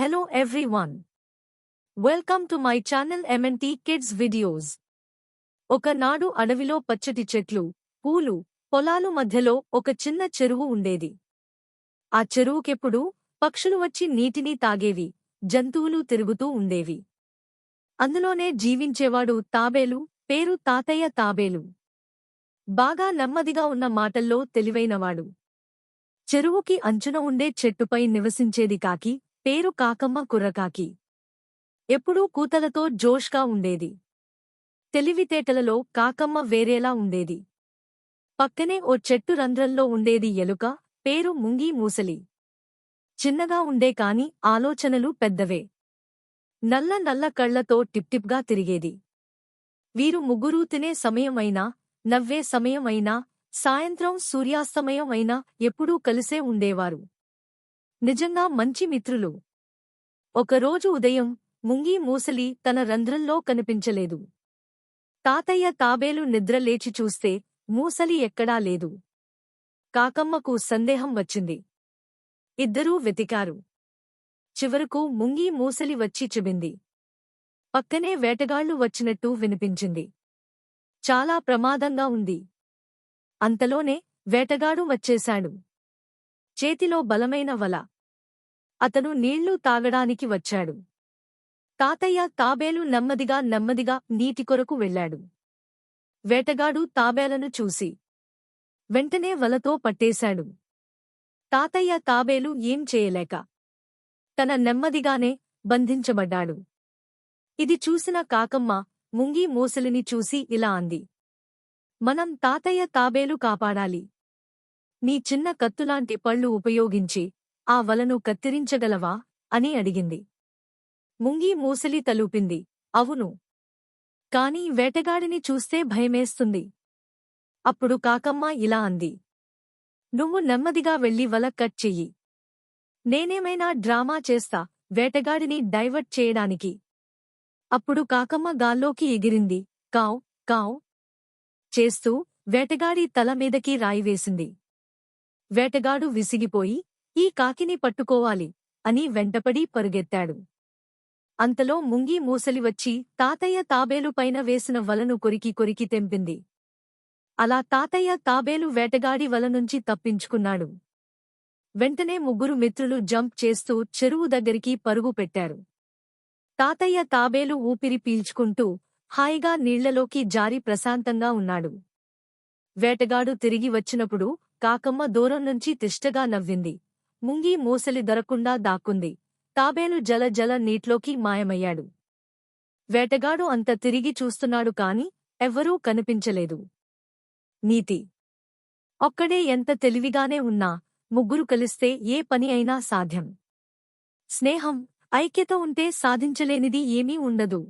Hello everyone. Welcome to my channel MNT Kids Videos. ఒకనాడు అడవిలో పచ్చటి చెట్లు పూలు పొలాలు మధ్యలో ఒక చిన్న చెరువు ఉండేది ఆ చెరువుకెప్పుడు పక్షులు వచ్చి నీటిని తాగేవి జంతువులు తిరుగుతూ ఉండేవి అందులోనే జీవించేవాడు తాబేలు పేరు తాతయ్య తాబేలు బాగా నెమ్మదిగా ఉన్న మాటల్లో తెలివైనవాడు చెరువుకి అంచున ఉండే చెట్టుపై నివసించేది కాకి పేరు కాకమ్మ కుర్రకాకి. ఎప్పుడూ కూతలతో జోష్గా ఉండేది. తెలివితేటలలో కాకమ్మ వేరేలా ఉండేది. పక్కనే ఓ చెట్టు రంధ్రంలో ఉండేది ఎలుక పేరు ముంగి మూసలి. చిన్నగా ఉండే కాని ఆలోచనలు పెద్దవే. నల్ల నల్ల కళ్ళతో టిప్టిప్గా తిరిగేది. వీరు ముగ్గురూ తినే సమయమైనా నవ్వే సమయమైనా సాయంత్రం సూర్యాస్తమయం అయినా ఎప్పుడూ కలిసే ఉండేవారు. నిజంగా మంచి మిత్రులు. ఒకరోజు ఉదయం ముంగి మూసలి తన రంధ్రంలో కనిపించలేదు. తాతయ్య తాబేలు నిద్ర లేచి చూస్తే మూసలి ఎక్కడా లేదు. కాకమ్మకు సందేహం వచ్చింది. ఇద్దరూ వెతికారు. చివరకు ముంగి మూసలి వచ్చి చెబింది. పక్కనే వేటగాళ్ళు వచ్చినట్టు వినిపించింది. చాలా ప్రమాదంగా ఉంది. అంతలోనే వేటగాడు వచ్చేశాడు. చేతిలో బలమైన వల. అతను నీళ్ళు తాగడానికి వచ్చాడు. తాతయ్య తాబేలు నెమ్మదిగా నెమ్మదిగా నీటి కొరకు వెళ్ళాడు. వేటగాడు తాబేలను చూసి వెంటనే వలతో పట్టేశాడు. తాతయ్య తాబేలు ఏం చేయలేక తన నెమ్మదిగానే బంధించబడ్డాడు. ఇది చూసిన కాకమ్మ ముంగి మూసలిని చూసి ఇలా అంది. మనం తాతయ్య తాబేలు కాపాడాలి. నీ చిన్న కత్తులాంటి పళ్ళు ఉపయోగించి ఆ వలను కత్తిరించగలవా? అని అడిగింది. ముంగి మూసలి తలూపింది. అవును. కాని వేటగాడిని చూస్తే భయమేస్తుంది. అప్పుడు కాకమ్మ ఇలా అంది. నువ్వు నెమ్మదిగా వెళ్ళి వల కట్ చెయ్యి. నేనేమైనా డ్రామా చేస్తా వేటగాడిని డైవర్ట్ చేయడానికి. అప్పుడు కాకమ్మ గాల్లోకి ఎగిరింది. కావ్ కావ్. చేస్తూ వేటగాడి తల మీదకి రాయివేసింది. వేటగాడు విసిగిపోయి ఈ కాకిని పట్టుకోవాలి అని వెంటపడి పరుగెత్తాడు. అంతలో ముంగి మూసలి వచ్చి తాతయ్య తాబేలు పైన వేసిన వలను కొరికి కొరికి తెంపింది. అలా తాతయ్య తాబేలు వేటగాడి వల నుంచి తప్పించుకున్నాడు. వెంటనే ముగ్గురు మిత్రులు జంప్ చేస్తూ చెరువు దగ్గరికి పరుగు పెట్టారు. తాతయ్య తాబేలు ఊపిరి పీల్చుకుంటూ హాయిగా నీళ్ళలోకి జారి ప్రశాంతంగా ఉన్నాడు. వేటగాడు తిరిగి వచ్చినప్పుడు కాకమ్మ దూరం నుంచి తిష్టగా నవ్వింది. ముంగి మూసలి దొరకుండా దాక్కుంది. తాబేలు జల జల నీట్లోకి మాయమయ్యాడు. వేటగాడు అంత తిరిగి చూస్తున్నాడు కాని ఎవ్వరూ కనిపించలేదు. నీతి. ఒక్కడే ఎంత తెలివిగానే ఉన్నా ముగ్గురు కలిస్తే ఏ పని అయినా సాధ్యం. స్నేహం ఐక్యత ఉంటే సాధించలేనిది ఏమీ ఉండదు.